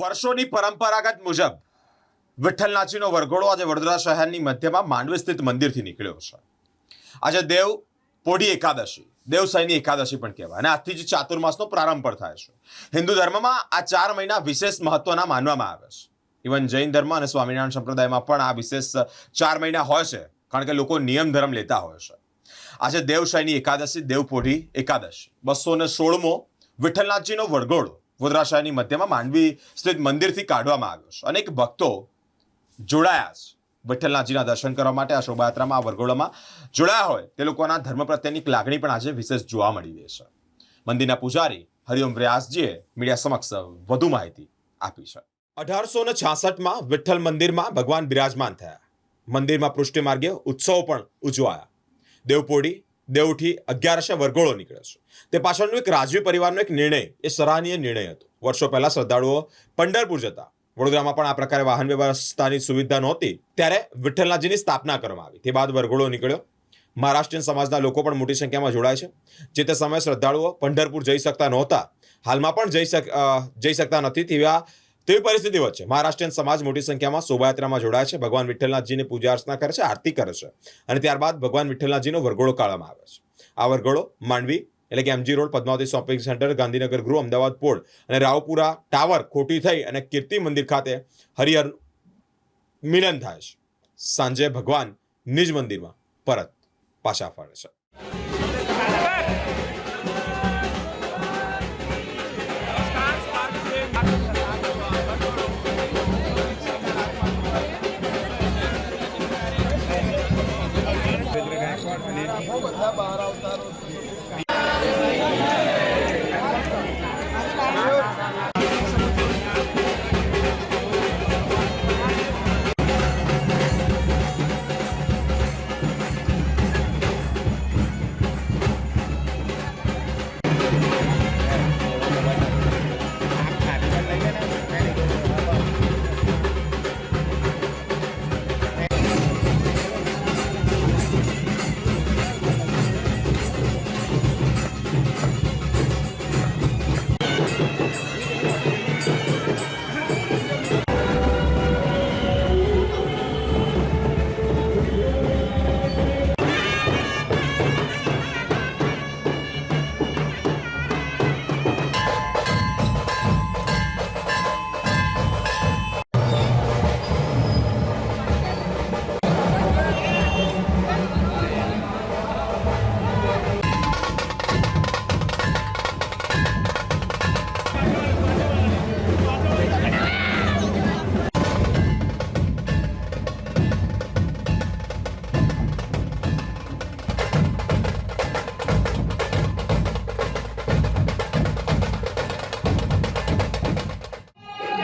વર્ષોની પરંપરાગત મુજબ વિઠ્ઠલનાથજીનો વરઘોડો આજે વડોદરા શહેરની મધ્યમાં માંડવી સ્થિત મંદિરથી નીકળ્યો છે. આજે દેવ પોઢી એકાદશી દેવસાઈની એકાદશી પણ કહેવાય અને આજથી જ ચાતુર્માસનો પ્રારંભ પણ થાય છે. હિન્દુ ધર્મમાં આ ચાર મહિના વિશેષ મહત્વના માનવામાં આવે છે. ઇવન જૈન ધર્મ અને સ્વામિનારાયણ સંપ્રદાયમાં પણ આ વિશેષ ચાર મહિના હોય છે, કારણ કે લોકો નિયમ ધર્મ લેતા હોય છે. આજે દેવશાહીની એકાદશી દેવપોઢી એકાદશી. બસો ને સોળમો વિઠ્ઠલનાથજીનો વરઘોડો. વડોદરા મધ્યમાં માંડવી સ્થિત મંદિરથી કાઢવામાં આવ્યો છે. અનેક ભક્તો જોડાયા છે. વિઠ્ઠલનાથજીના દર્શન કરવા માટે આ શોભાયાત્રામાં, આ વરઘોડામાં જોડાયા હોય તે લોકોના ધર્મ પ્રત્યેની લાગણી પણ આજે વિશેષ જોવા મળી રહી છે. મંદિરના પૂજારી હરિઓમ વ્યાસજીએ મીડિયા સમક્ષ વધુ માહિતી આપી છે. અઢારસો ને છાસઠમાં વિઠ્ઠલ મંદિરમાં ભગવાન બિરાજમાન થયા. મંદિરમાં પૃષ્ઠ માર્ગે ઉત્સવો પણ ઉજવાયા. દેવપોડી દેવઠી અગિયારસે વરઘોડો નીકળ્યો છે. તે પાછળનો એક રાજવી પરિવારનો એક નિર્ણય, એ સરાહનીય નિર્ણય હતો. વર્ષો પહેલા શ્રદ્ધાળુઓ પંઢરપુર જતા. વડોદરામાં પણ આ પ્રકારે વાહન વ્યવસ્થાની સુવિધા નહોતી. ત્યારે વિઠ્ઠલનાથજીની સ્થાપના કરવામાં આવી. તે બાદ વરઘોડો નીકળ્યો. મહારાષ્ટ્રીયન સમાજના લોકો પણ મોટી સંખ્યામાં જોડાય છે. જે તે સમયે શ્રદ્ધાળુઓ પંઢરપુર જઈ શકતા નહોતા. હાલમાં પણ જઈ શક જઈ શકતા નથી તેવા તેવી પરિસ્થિતિ વચ્ચે મહારાષ્ટ્રીયન સમાજ મોટી સંખ્યામાં શોભાયાત્રામાં જોડાય છે. ભગવાન વિઠ્ઠલનાથજીની પૂજા અર્ચના કરે છે, આરતી કરે છે અને ત્યારબાદ ભગવાન વિઠ્ઠલનાથજીનો વરઘોડો કાઢવામાં આવે છે. આ વરઘોડો માંડવી એટલે કે MG road, Padmavati shopping centre, Gandhinagar ગૃહ, અમદાવાદ પોર્ટ અને રાવપુરા ટાવર ખોટી થઈ અને કીર્તિ મંદિર ખાતે હરિહર મિલન થાય છે. સાંજે ભગવાન નિજ મંદિરમાં પરત પાછા ફરે છે. બહુ બધા બહાર આવતા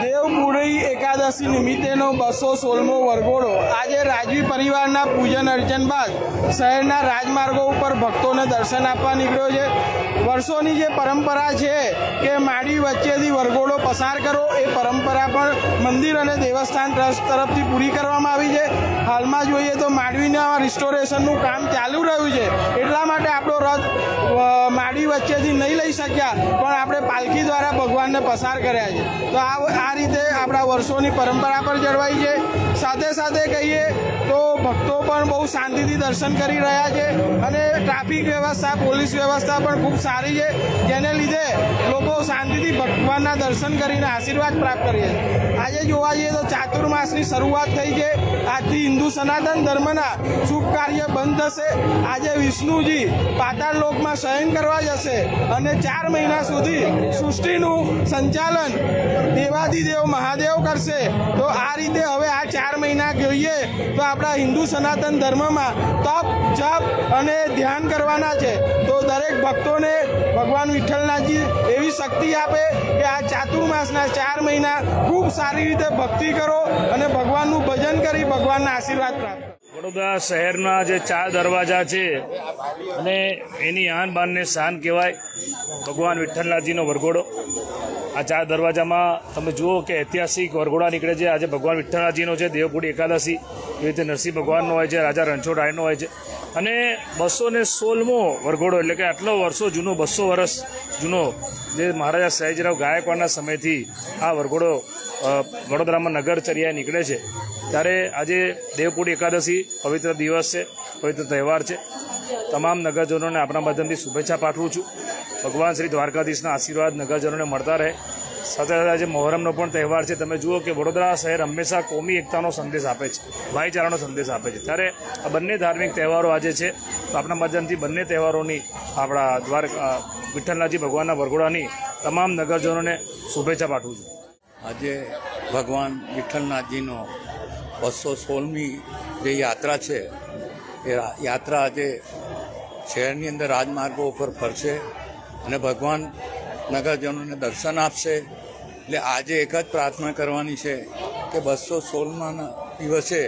દેવપુરી એકાદશી નિમિત્તેનો બસો સોળમો વરઘોડો. આજે રાજવી પરિવારના પૂજન અર્ચન બાદ શહેરના રાજમાર્ગો ઉપર ભક્તોને દર્શન આપવા નીકળ્યો છે. વર્ષોની જે પરંપરા છે કે માડી વચ્ચેથી વરઘોડો પસાર કરો, એ પરંપરા પણ મંદિર અને દેવસ્થાન ટ્રસ્ટ તરફથી પૂરી કરવામાં આવી છે. હાલમાં જોઈએ તો માંડવીના રિસ્ટોરેશનનું કામ ચાલુ રહ્યું છે. એટલા માટે આપણો રથ અ, વચ્ચેથી નહીં લઈ શક્યા પણ આપણે પાલખી દ્વારા ભગવાનને પસાર કર્યા છે. તો આ આ રીતે આપણા વર્ષોની પરંપરા પર જળવાઈ છે. સાથે સાથે કહીએ તો ભક્તો પણ બહુ શાંતિથી દર્શન કરી રહ્યા છે અને ટ્રાફિક વ્યવસ્થા, પોલીસ વ્યવસ્થા પણ ખૂબ સારી છે. જેને લીધે લોકો શાંતિથી ભગવાનના દર્શન કરીને આશીર્વાદ પ્રાપ્ત કરીએ આજે જોવા જઈએ તો ચાતુર્માસની શરૂઆત થઈ છે. આજથી હિન્દુ સનાતન ધર્મના શુભ કાર્ય બંધ થશે. આજે વિષ્ણુજી પાતાળ લોકમાં શયન કરવા જશે અને ચાર મહિના સુધી સૃષ્ટિનું સંચાલન દેવાદિદેવ મહાદેવ કરશે. તો આ રીતે હવે આ ચાર મહિના જોઈએ તો આપણા હિન્દુ સનાતન ધર્મમાં તપ, જપ અને ધ્યાન કરવાના છે. તો દરેક ભક્તોને ભગવાન વિઠ્ઠલનાથજી એવી શક્તિ આપે કે આ ચાતુર્માસના ચાર મહિના ખૂબ સારી રીતે ભક્તિ કરો અને ભગવાનનું ભજન કરી ભગવાનના આશીર્વાદ પ્રાપ્ત વડોદરા શહેરના જે ચાર દરવાજા છે અને એની આન બાનને શાન કહેવાય. ભગવાન વિઠ્ઠલનાથજીનો વરઘોડો. આ ચાર દરવાજામાં તમે જુઓ કે ઐતિહાસિક વરઘોડા નીકળે છે. આજે ભગવાન વિઠ્ઠલાજીનો છે દેવપુરી એકાદશી, એવી રીતે નરસિંહ ભગવાનનો હોય છે, રાજા રણછોડ રાયનો હોય છે. અને બસો ને સોળમો વરઘોડો, એટલે કે આટલો વર્ષો જૂનો, બસો વર્ષ જૂનો જે મહારાજા સયાજીરાવ ગાયકવાડના સમયથી આ વરઘોડો વડોદરામાં નગરચર્યાએ નીકળે છે. ત્યારે આજે દેવપુરી એકાદશી પવિત્ર દિવસ છે, પવિત્ર તહેવાર છે. તમામ નગરજનોને આપણા માધ્યમથી શુભેચ્છા પાઠવું છું. ભગવાન શ્રી દ્વારકાધીશના આશીર્વાદ નગરજનોને મળતા રહે. સાથે સાથે આજે મોહરમનો પણ તહેવાર છે. તમે જુઓ કે વડોદરા શહેર હંમેશા કોમી એકતાનો સંદેશ આપે છે. ભાઈચારાનો સંદેશ આપે છે. ત્યારે આ બંને ધાર્મિક તહેવારો આજે છે. તો આપણા માધ્યમથી બંને તહેવારોની આપણા દ્વારકા વિઠ્ઠલનાથજી ભગવાનના વરઘોડાની તમામ નગરજનોને શુભેચ્છા પાઠવું છું. આજે ભગવાન વિઠ્ઠલનાથજીનો બસો સોળમી જે યાત્રા છે, એ યાત્રા આજે શહેરની અંદર રાજમાર્ગો ઉપર ફરશે. અને ભગવાન નગરજનોને દર્શન આપશે. એટલે આજે એક જ પ્રાર્થના કરવાની છે કે બસો સોળમાં દિવસે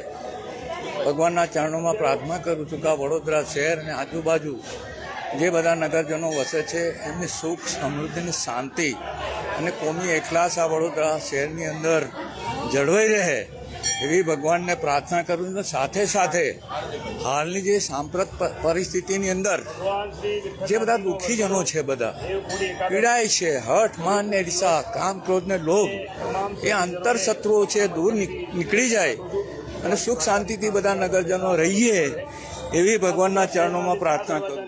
ભગવાનના ચરણોમાં પ્રાર્થના કરું છું કે આ વડોદરા શહેર અને આજુબાજુ જે બધા નગરજનો વસે છે, એમની સુખ સમૃદ્ધિની શાંતિ અને કોમી એકલાસ આ વડોદરા શહેરની અંદર જળવાઈ રહે. એવી ભગવાનને પ્રાર્થના કરું છું સાથે સાથે હાલની જે સાંપ્રત પરિસ્થિતિની અંદર જે બધા દુઃખીજનો છે બધા, પીડાય છે, હઠ, માન ને ઈર્ષા, કામ ક્રોધ ને લોભ, એ આંતર શત્રુઓ છે, દૂર નીકળી જાય અને સુખ શાંતિથી બધા નગરજનો રહીએ, એવી ભગવાનના ચરણોમાં પ્રાર્થના કરું